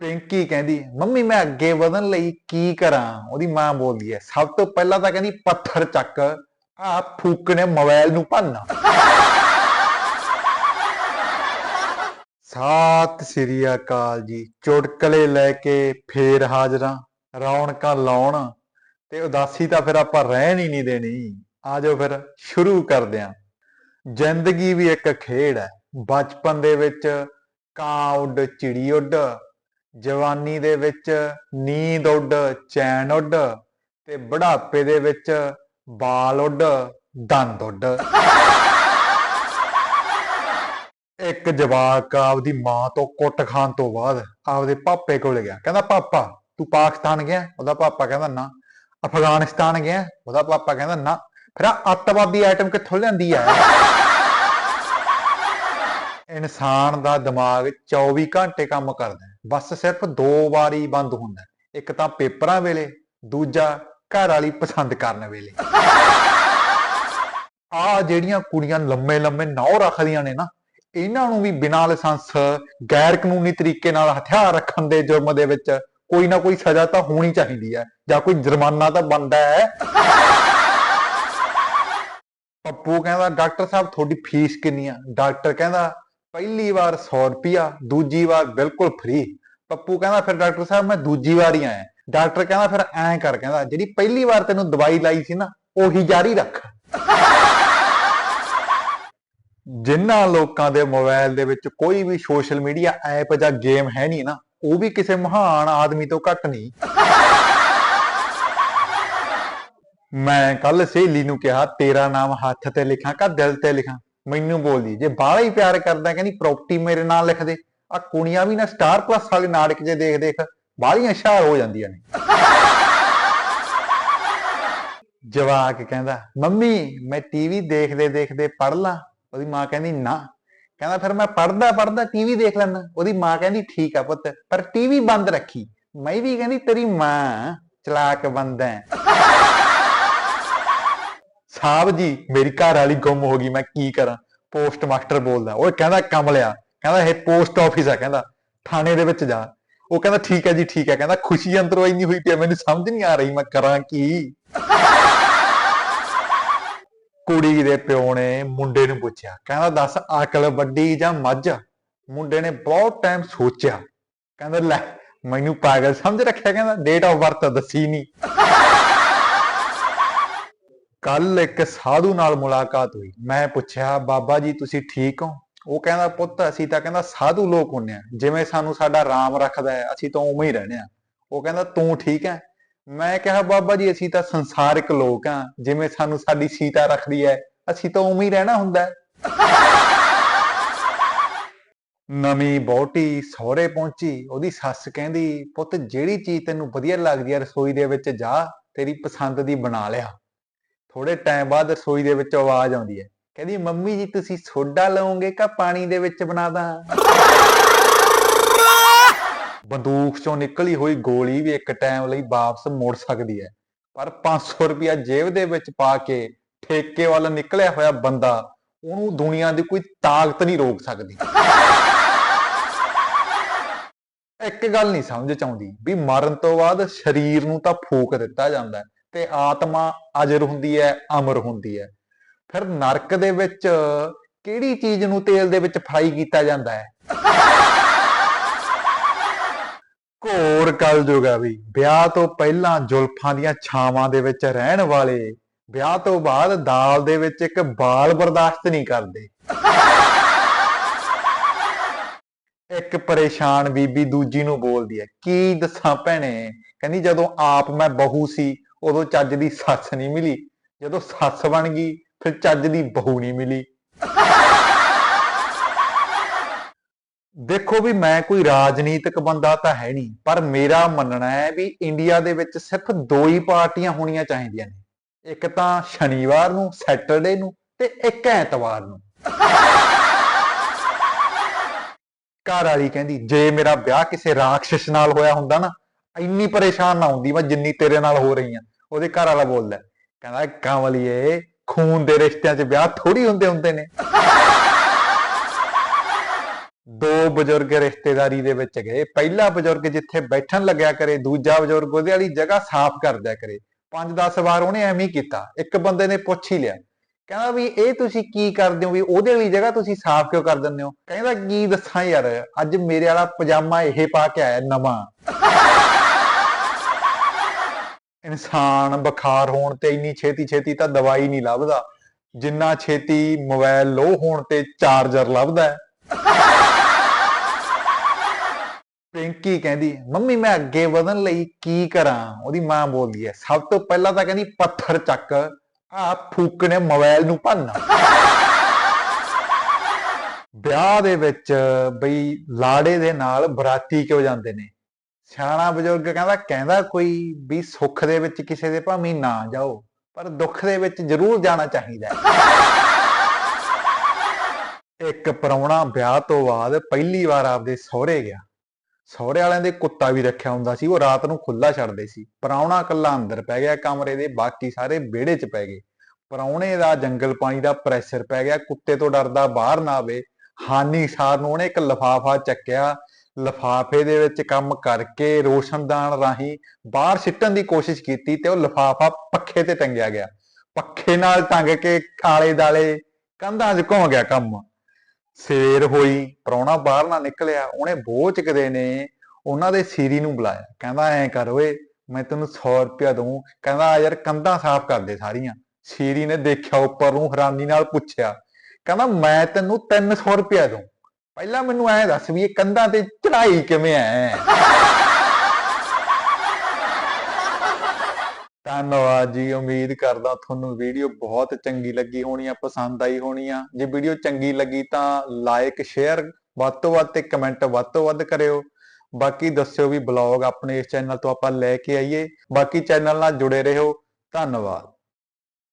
ਪਿੰਕੀ ਕਹਿੰਦੀ, ਮੰਮੀ, ਮੈਂ ਅੱਗੇ ਵਧਣ ਲਈ ਕੀ ਕਰਾਂ? ਉਹਦੀ ਮਾਂ ਬੋਲਦੀ ਹੈ, ਸਭ ਤੋਂ ਪਹਿਲਾਂ ਤਾਂ ਕਹਿੰਦੀ ਪੱਥਰ ਚੱਕ ਆ ਫੂਕਣੇ ਮੋਬਾਈਲ ਨੂੰ ਭੰਨਾ। ਸਾਤ ਸ੍ਰੀ ਅਕਾਲ ਜੀ, ਚੁਟਕਲੇ ਲੈ ਕੇ ਫੇਰ ਹਾਜ਼ਰਾਂ, ਰੌਣਕਾਂ ਲਾਉਣ, ਤੇ ਉਦਾਸੀ ਤਾਂ ਫਿਰ ਆਪਾਂ ਰਹਿਣ ਹੀ ਨਹੀਂ ਦੇਣੀ। ਆਜੋ ਫਿਰ, ਸ਼ੁਰੂ ਕਰਦੇ ਹਾਂ। ਜ਼ਿੰਦਗੀ ਵੀ ਇੱਕ ਖੇਡ ਹੈ, ਬਚਪਨ ਦੇ ਵਿੱਚ ਕਾਂ ਉੱਡ ਚਿੜੀ ਉੱਡ ਜਵਾਨੀ ਦੇ ਵਿੱਚ ਨੀਂਦ ਉੱਡ, ਚੈਨ ਉੱਡ ਤੇ ਬੁਢਾਪੇ ਦੇ ਵਿੱਚ ਬਾਲ ਉੱਡ, ਦੰਦ ਉੱਡ। ਇੱਕ ਜਵਾਕ ਆਪਦੀ ਮਾਂ ਤੋਂ ਕੁੱਟ ਖਾਣ ਤੋਂ ਬਾਅਦ ਆਪਦੇ ਪਾਪੇ ਕੋਲ ਗਿਆ। ਕਹਿੰਦਾ, ਪਾਪਾ, ਤੂੰ ਪਾਕਿਸਤਾਨ ਗਿਆ? ਉਹਦਾ ਪਾਪਾ ਕਹਿੰਦਾ, ਨਾ। ਅਫਗਾਨਿਸਤਾਨ ਗਿਆ? ਉਹਦਾ ਪਾਪਾ ਕਹਿੰਦਾ, ਨਾ। ਫਿਰ ਆਹ ਅੱਤਵਾਦੀ ਆਈਟਮ ਕਿੱਥੋਂ ਲਿਆਂਦੀ ਹੈ ਇਨਸਾਨ ਦਾ ਦਿਮਾਗ 24 ਘੰਟੇ ਕੰਮ ਕਰਦਾ। ਬਸ ਸਿਰਫ ਦੋ ਵਾਰੀ ਬੰਦ ਹੁੰਦਾ ਇੱਕ ਤਾਂ ਪੇਪਰਾਂ ਵੇਲੇ, ਦੂਜਾ ਘਰ ਵਾਲੀ ਪਸੰਦ ਕਰਨ ਵੇਲੇ। ਆ ਜਿਹੜੀਆਂ ਕੁੜੀਆਂ ਲੰਮੇ ਲੰਮੇ ਨੌ ਰੱਖਦੀਆਂ ਨੇ ਨਾ, ਇਹਨਾਂ ਨੂੰ ਵੀ ਬਿਨਾਂ ਲਾਇਸੈਂਸ ਗੈਰ ਕਾਨੂੰਨੀ ਤਰੀਕੇ ਨਾਲ ਹਥਿਆਰ ਰੱਖਣ ਦੇ ਜੁਰਮ ਦੇ ਵਿੱਚ ਕੋਈ ਨਾ ਕੋਈ ਸਜ਼ਾ ਤਾਂ ਹੋਣੀ ਚਾਹੀਦੀ ਹੈ, ਜਾਂ ਕੋਈ ਜੁਰਮਾਨਾ ਤਾਂ ਬਣਦਾ ਹੈ। ਪੱਪੂ ਕਹਿੰਦਾ, ਡਾਕਟਰ ਸਾਹਿਬ, ਤੁਹਾਡੀ ਫੀਸ ਕਿੰਨੀ ਆ? ਡਾਕਟਰ ਕਹਿੰਦਾ ਪਹਿਲੀ ਵਾਰ 100 ਰੁਪਿਆ ਦੂਜੀ ਵਾਰ ਬਿਲਕੁਲ ਫ੍ਰੀ ਪੱਪੂ ਕਹਿੰਦਾ ਫਿਰ ਡਾਕਟਰ ਸਾਹਿਬ ਮੈਂ ਦੂਜੀ ਵਾਰ ਹੀ ਆਇਆ। ਡਾਕਟਰ ਕਹਿੰਦਾ ਫਿਰ ਐਂ ਕਰ ਕਹਿੰਦਾ, ਜਿਹੜੀ ਪਹਿਲੀ ਵਾਰ ਤੈਨੂੰ ਦਵਾਈ ਲਾਈ ਸੀ ਨਾ, ਉਹੀ ਜਾਰੀ ਰੱਖ। ਜਿਨ੍ਹਾਂ ਲੋਕਾਂ ਦੇ ਮੋਬਾਈਲ ਦੇ ਵਿੱਚ ਕੋਈ ਵੀ ਸੋਸ਼ਲ ਮੀਡੀਆ ਐਪ ਜਾਂ ਗੇਮ ਹੈ ਨਹੀਂ ਨਾ, ਉਹ ਵੀ ਕਿਸੇ ਮਹਾਨ ਆਦਮੀ ਤੋਂ ਘੱਟ ਨਹੀਂ। ਮੈਂ ਕੱਲ ਸਹੇਲੀ ਨੂੰ ਕਿਹਾ, ਤੇਰਾ ਨਾਮ ਹੱਥ ਤੇ ਲਿਖਾਂ ਕਾ ਦਿਲ ਤੇ ਲਿਖਾਂ? ਮੈਨੂੰ ਬੋਲਦੀ ਜੇ ਬਾਹਲਾ ਹੀ ਪਿਆਰ ਕਰਦਾ, ਕਹਿੰਦੀ ਪ੍ਰਾਪਰਟੀ ਮੇਰੇ ਨਾਲ ਲਿਖ ਦੇ। ਆ ਕੁੜੀਆਂ ਵੀ ਨਾ ਸਟਾਰ ਪਲੱਸ ਵਾਲੇ ਨਾਟਕ ਜੇ ਦੇਖ ਦੇਖ, ਬਾਹਲੀਆਂ ਹੁਸ਼ਿਆਰ ਹੋ ਜਾਂਦੀਆਂ ਨੇ। ਜਵਾਕ ਕਹਿੰਦਾ, ਮੰਮੀ, ਮੈਂ ਟੀਵੀ ਦੇਖਦੇ ਦੇਖਦੇ ਪੜ ਲਾਂ। ਉਹਦੀ ਮਾਂ ਕਹਿੰਦੀ, ਨਾ। ਕਹਿੰਦਾ, ਫਿਰ ਮੈਂ ਪੜਦਾ ਪੜਦਾ ਟੀਵੀ ਦੇਖ ਲੈਂਦਾ। ਉਹਦੀ ਮਾਂ ਕਹਿੰਦੀ, ਠੀਕ ਆ ਪੁੱਤ, ਪਰ ਟੀਵੀ ਬੰਦ ਰੱਖੀ। ਮੈਂ ਵੀ ਕਹਿੰਦੀ, ਤੇਰੀ ਮਾਂ ਚਲਾਕ ਬੰਦਾ ਹੈ। ਸਾਹਿਬ ਜੀ, ਮੇਰੀ ਘਰ ਵਾਲੀ ਗੁੰਮ ਹੋ ਗਈ, ਮੈਂ ਕੀ ਕਰਾਂ? ਪੋਸਟ ਮਾਸਟਰ ਬੋਲਦਾ ਉਹ ਕਹਿੰਦਾ ਕਮਲਿਆ, ਕਹਿੰਦਾ ਇਹ ਪੋਸਟ ਆਫਿਸ ਆ, ਕਹਿੰਦਾ ਥਾਣੇ ਦੇ ਵਿੱਚ ਜਾ। ਉਹ ਕਹਿੰਦਾ ਠੀਕ ਹੈ ਜੀ, ਠੀਕ ਹੈ। ਕਹਿੰਦਾ ਖੁਸ਼ੀ ਅੰਦਰੋਂ ਇੰਨੀ ਹੋਈ ਪਈ ਮੈਨੂੰ ਸਮਝ ਨਹੀਂ ਆ ਰਹੀ, ਮੈਂ ਕਰਾਂ ਕੀ? ਕੁੜੀ ਦੇ ਪਿਓ ਨੇ ਮੁੰਡੇ ਨੂੰ ਪੁੱਛਿਆ, ਕਹਿੰਦਾ ਦੱਸ ਅਕਲ ਵੱਡੀ ਜਾਂ ਮੱਝ? ਮੁੰਡੇ ਨੇ ਬਹੁਤ ਟਾਈਮ ਸੋਚਿਆ। ਕਹਿੰਦਾ ਲੈ, ਮੈਨੂੰ ਪਾਗਲ ਸਮਝ ਰੱਖਿਆ, ਕਹਿੰਦਾ ਡੇਟ ਆਫ ਬਰਥ ਦੱਸੀ ਨਹੀਂ ਕੱਲ ਇੱਕ ਸਾਧੂ ਨਾਲ ਮੁਲਾਕਾਤ ਹੋਈ। ਮੈਂ ਪੁੱਛਿਆ, ਬਾਬਾ ਜੀ, ਤੁਸੀਂ ਠੀਕ ਹੋ? ਉਹ ਕਹਿੰਦਾ, ਪੁੱਤ, ਅਸੀਂ ਤਾਂ ਕਹਿੰਦਾ ਸਾਧੂ ਲੋਕ ਹੁੰਨੇ ਆ ਜਿਵੇਂ ਸਾਨੂੰ ਸਾਡਾ ਰਾਮ ਰੱਖਦਾ ਹੈ, ਅਸੀਂ ਤਾਂ ਉਵੇਂ ਹੀ ਰਹਿੰਦੇ ਆ ਉਹ ਕਹਿੰਦਾ, ਤੂੰ ਠੀਕ ਹੈ? ਮੈਂ ਕਿਹਾ, ਬਾਬਾ ਜੀ, ਅਸੀਂ ਤਾਂ ਸੰਸਾਰਿਕ ਲੋਕ ਆ ਜਿਵੇਂ ਸਾਨੂੰ ਸਾਡੀ ਸੀਤਾ ਰੱਖਦੀ ਹੈ, ਅਸੀਂ ਤਾਂ ਉਵੇਂ ਹੀ ਰਹਿਣਾ ਹੁੰਦਾ ਨਵੀਂ ਬੋਟੀ ਸਹੁਰੇ ਪਹੁੰਚੀ। ਉਹਦੀ ਸੱਸ ਕਹਿੰਦੀ, ਪੁੱਤ, ਜਿਹੜੀ ਚੀਜ਼ ਤੈਨੂੰ ਵਧੀਆ ਲੱਗਦੀ ਹੈ ਰਸੋਈ ਦੇ ਵਿੱਚ, ਜਾ। ਤੇਰੀ ਪਸੰਦ ਦੀ ਬਣਾ ਲਿਆ। ਥੋੜੇ ਟਾਈਮ ਬਾਅਦ ਰਸੋਈ ਦੇ ਵਿੱਚ ਆਵਾਜ਼ ਆਉਂਦੀ ਹੈ। ਕਹਿੰਦੀ, ਮੰਮੀ ਜੀ, ਤੁਸੀਂ ਸੋਡਾ ਲਓਗੇ ਕਿ ਪਾਣੀ ਦੇ ਵਿੱਚ ਬਣਾ ਦਾਂ? ਬੰਦੂਕ ਚੋਂ ਨਿਕਲੀ ਹੋਈ ਗੋਲੀ ਵੀ ਇੱਕ ਟਾਈਮ ਲਈ ਵਾਪਸ ਮੁੜ ਸਕਦੀ ਹੈ। ਪਰ 500 ਰੁਪਇਆ ਜੇਬ ਦੇ ਵਿੱਚ ਪਾ ਕੇ ਠੇਕੇ ਵੱਲ ਨਿਕਲਿਆ ਹੋਇਆ ਬੰਦਾ ਉਹਨੂੰ ਦੁਨੀਆ ਦੀ ਕੋਈ ਤਾਕਤ ਨਹੀਂ ਰੋਕ ਸਕਦੀ। ਇੱਕ ਗੱਲ ਨਹੀਂ ਸਮਝ ਚ ਆਉਂਦੀ ਵੀ ਮਰਨ ਤੋਂ ਬਾਅਦ ਸਰੀਰ ਨੂੰ ਤਾਂ ਫੂਕ ਦਿੱਤਾ ਜਾਂਦਾ ਹੈ। ਤੇ ਆਤਮਾ ਅਜਰ ਹੁੰਦੀ ਹੈ, ਅਮਰ ਹੁੰਦੀ ਹੈ। ਫਿਰ ਨਰਕ ਦੇ ਵਿੱਚ ਕਿਹੜੀ ਚੀਜ਼ ਨੂੰ ਤੇਲ ਦੇ ਵਿੱਚ ਫਰਾਈ ਕੀਤਾ ਜਾਂਦਾ ਹੈ? ਘੋਰ ਕਲਯੁਗ ਹੈ ਵੀ ਵਿਆਹ ਤੋਂ ਪਹਿਲਾਂ ਜ਼ੁਲਫਾਂ ਦੀਆਂ ਛਾਵਾਂ ਦੇ ਵਿੱਚ ਰਹਿਣ ਵਾਲੇ, ਵਿਆਹ ਤੋਂ ਬਾਅਦ ਦਾਲ ਦੇ ਵਿੱਚ ਇੱਕ ਬਾਲ ਬਰਦਾਸ਼ਤ ਨਹੀਂ ਕਰਦੇ। ਇੱਕ ਪਰੇਸ਼ਾਨ ਬੀਬੀ ਦੂਜੀ ਨੂੰ ਬੋਲਦੀ ਹੈ, ਕੀ ਦੱਸਾਂ ਭੈਣੇ? ਕਹਿੰਦੀ, ਜਦੋਂ ਆਪ ਮੈਂ ਬਹੂ ਸੀ ਉਦੋਂ ਚੱਜ ਦੀ ਸੱਸ ਨਹੀਂ ਮਿਲੀ। ਜਦੋਂ ਸੱਸ ਬਣ ਗਈ, ਫਿਰ ਚੱਜ ਦੀ ਬਹੂ ਨਹੀਂ ਮਿਲੀ। ਦੇਖੋ ਵੀ ਮੈਂ ਕੋਈ ਰਾਜਨੀਤਿਕ ਬੰਦਾ ਤਾਂ ਹੈ ਨਹੀਂ, ਪਰ ਮੇਰਾ ਮੰਨਣਾ ਹੈ ਵੀ ਇੰਡੀਆ ਦੇ ਵਿੱਚ ਸਿਰਫ ਦੋ ਹੀ ਪਾਰਟੀਆਂ ਹੋਣੀਆਂ ਚਾਹੀਦੀਆਂ ਨੇ। ਇੱਕ ਤਾਂ ਸ਼ਨੀਵਾਰ ਨੂੰ, ਸੈਟਰਡੇ ਨੂੰ ਤੇ ਇੱਕ ਐਤਵਾਰ ਨੂੰ। ਘਰ ਵਾਲੀ ਕਹਿੰਦੀ, ਜੇ ਮੇਰਾ ਵਿਆਹ ਕਿਸੇ ਰਾਖਸ਼ ਨਾਲ ਹੋਇਆ ਹੁੰਦਾ ਨਾ ਇੰਨੀ ਪਰੇਸ਼ਾਨ ਨਾ ਹੁੰਦੀ, ਮੈਂ ਜਿੰਨੀ ਤੇਰੇ ਨਾਲ ਹੋ ਰਹੀ ਆ। ਉਹਦੇ ਘਰ ਵਾਲਾ ਬੋਲਦਾ, ਕਹਿੰਦਾ ਕਾਂਵਲੀਏ ਖੂਨ ਦੇ ਰਿਸ਼ਤਿਆਂ 'ਚ ਵਿਆਹ ਥੋੜੀ ਹੁੰਦੇ ਹੁੰਦੇ ਨੇ। ਦੋ ਬਜ਼ੁਰਗ ਰਿਸ਼ਤੇਦਾਰੀ ਦੇ ਵਿੱਚ ਗਏ। ਪਹਿਲਾ ਬਜ਼ੁਰਗ ਜਿੱਥੇ ਬੈਠਣ ਲੱਗਿਆ ਕਰੇ, ਦੂਜਾ ਬਜ਼ੁਰਗ ਉਹਦੇ ਵਾਲੀ ਜਗ੍ਹਾ ਸਾਫ਼ ਕਰ ਦਿਆ ਕਰੇ। 5-10 ਵਾਰ ਉਹਨੇ ਐਵੇਂ ਹੀ ਕੀਤਾ। ਇੱਕ ਬੰਦੇ ਨੇ ਪੁੱਛ ਹੀ ਲਿਆ। ਕਹਿੰਦਾ ਵੀ, ਇਹ ਤੁਸੀਂ ਕੀ ਕਰਦੇ ਹੋ ਵੀ ਉਹਦੇ ਵਾਲੀ ਜਗ੍ਹਾ ਤੁਸੀਂ ਸਾਫ਼ ਕਿਉਂ ਕਰ ਦਿੰਦੇ ਹੋ? ਕਹਿੰਦਾ, ਕੀ ਦੱਸਾਂ ਯਾਰ, ਅੱਜ ਮੇਰੇ ਵਾਲਾ ਪਜਾਮਾ ਇਹ ਪਾ ਕੇ ਆਇਆ ਨਵਾਂ। ਇਨਸਾਨ ਬੁਖਾਰ ਹੋਣ ਤੇ ਇੰਨੀ ਛੇਤੀ ਛੇਤੀ ਤਾਂ ਦਵਾਈ ਨਹੀਂ ਲੱਭਦਾ। ਜਿੰਨਾ ਛੇਤੀ ਮੋਬਾਈਲ ਲੋ ਹੋਣ ਤੇ ਚਾਰਜਰ ਲੱਭਦਾ ਹੈ। ਪਿੰਕੀ ਕਹਿੰਦੀ, ਮੰਮੀ, ਮੈਂ ਅੱਗੇ ਵਧਣ ਲਈ ਕੀ ਕਰਾਂ? ਉਹਦੀ ਮਾਂ ਬੋਲਦੀ ਹੈ, ਸਭ ਤੋਂ ਪਹਿਲਾਂ ਤਾਂ ਕਹਿੰਦੀ, ਪੱਥਰ ਚੱਕ। ਆ ਫੂਕਣੇ ਮੋਬਾਈਲ ਨੂੰ ਭੰਨ ਵਿਆਹ ਦੇ ਵਿੱਚ ਬਈ ਲਾੜੇ ਦੇ ਨਾਲ ਬਰਾਤੀ ਕਿਉਂ ਜਾਂਦੇ ਨੇ? ਸਿਆਣਾ ਬਜ਼ੁਰਗ ਕਹਿੰਦਾ ਕਹਿੰਦਾ ਕੋਈ ਵੀ ਸੁੱਖ ਦੇ ਵਿੱਚ ਕਿਸੇ ਦੇ ਭਾਵੇਂ ਨਾ ਜਾਓ, ਪਰ ਦੁੱਖ ਦੇ ਵਿੱਚ ਜ਼ਰੂਰ ਜਾਣਾ ਚਾਹੀਦਾ ਇੱਕ ਪ੍ਰਾਹੁਣਾ ਵਿਆਹ ਤੋਂ ਬਾਅਦ ਪਹਿਲੀ ਵਾਰ ਆਪਦੇ ਸਹੁਰੇ ਗਿਆ। ਸਹੁਰੇ ਵਾਲਿਆਂ ਦੇ ਕੁੱਤਾ ਵੀ ਰੱਖਿਆ ਹੁੰਦਾ ਸੀ, ਉਹ ਰਾਤ ਨੂੰ ਖੁੱਲਾ ਛੱਡਦੇ ਸੀ। ਪ੍ਰਾਹੁਣਾ ਇਕੱਲਾ ਅੰਦਰ ਪੈ ਗਿਆ ਕਮਰੇ ਦੇ, ਬਾਕੀ ਸਾਰੇ ਵਿਹੜੇ 'ਚ ਪੈ ਗਏ। ਪ੍ਰਾਹੁਣੇ ਦਾ ਜੰਗਲ ਪਾਣੀ ਦਾ ਪ੍ਰੈਸ਼ਰ ਪੈ ਗਿਆ, ਕੁੱਤੇ ਤੋਂ ਡਰਦਾ ਬਾਹਰ ਨਾ ਆਵੇ। ਹਾਨੀ ਸਾਰ ਨੂੰ ਉਹਨੇ ਇੱਕ ਲਫਾਫਾ ਚੱਕਿਆ ਲਫਾਫੇ ਦੇ ਵਿੱਚ ਕੰਮ ਕਰਕੇ ਰੋਸ਼ਨਦਾਨ ਰਾਹੀਂ ਬਾਹਰ ਸਿੱਟਣ ਦੀ ਕੋਸ਼ਿਸ਼ ਕੀਤੀ ਤੇ ਉਹ ਲਫਾਫਾ ਪੱਖੇ ਤੇ ਟੰਗਿਆ ਗਿਆ। ਪੱਖੇ ਨਾਲ ਟੰਗ ਕੇ ਆਲੇ ਦਾਲੇ ਕੰਧਾਂ 'ਚ ਘੁੰਮ ਗਿਆ ਕੰਮ। ਸਵੇਰ ਹੋਈ, ਪ੍ਰਾਹੁਣਾ ਬਾਹਰ ਨਾ ਨਿਕਲਿਆ, ਉਹਨੇ ਬੋਝ ਕਦੇ ਨੇ ਉਹਨਾਂ ਦੇ ਸੀਰੀ ਨੂੰ ਬੁਲਾਇਆ। ਕਹਿੰਦਾ, ਐਂ ਕਰ ਓਏ, ਮੈਂ ਤੈਨੂੰ 100 ਰੁਪਇਆ ਦਊਂ। ਕਹਿੰਦਾ ਯਾਰ, ਕੰਧਾਂ ਸਾਫ਼ ਕਰ ਦੇ ਸਾਰੀਆਂ। ਸੀਰੀ ਨੇ ਦੇਖਿਆ ਉੱਪਰ ਨੂੰ, ਹੈਰਾਨੀ ਨਾਲ ਪੁੱਛਿਆ। ਕਹਿੰਦਾ, ਮੈਂ ਤੈਨੂੰ 300 ਰੁਪਇਆ ਦਊਂ। ਪਹਿਲਾਂ ਮੈਨੂੰ ਐਂ ਦੱਸ ਵੀ ਇਹ ਕੰਧਾਂ ਤੇ ਚੜਾਈ ਕਿਵੇਂ ਐ? ਧੰਨਵਾਦ ਜੀ, ਉਮੀਦ ਕਰਦਾ ਤੁਹਾਨੂੰ ਵੀਡੀਓ ਬਹੁਤ ਚੰਗੀ ਲੱਗੀ ਹੋਣੀ ਆ, ਪਸੰਦ ਆਈ ਹੋਣੀ ਆ। ਜੇ ਵੀਡੀਓ ਚੰਗੀ ਲੱਗੀ ਤਾਂ ਲਾਈਕ ਸ਼ੇਅਰ ਵੱਧ ਤੋਂ ਵੱਧ ਤੇ ਕਮੈਂਟ ਵੱਧ ਤੋਂ ਵੱਧ ਕਰਿਓ। ਬਾਕੀ ਦੱਸਿਓ ਵੀ ਬਲੌਗ ਆਪਣੇ ਇਸ ਚੈਨਲ ਤੋਂ ਆਪਾਂ ਲੈ ਕੇ ਆਈਏ। ਬਾਕੀ ਚੈਨਲ ਨਾਲ ਜੁੜੇ ਰਹੋ। ਧੰਨਵਾਦ।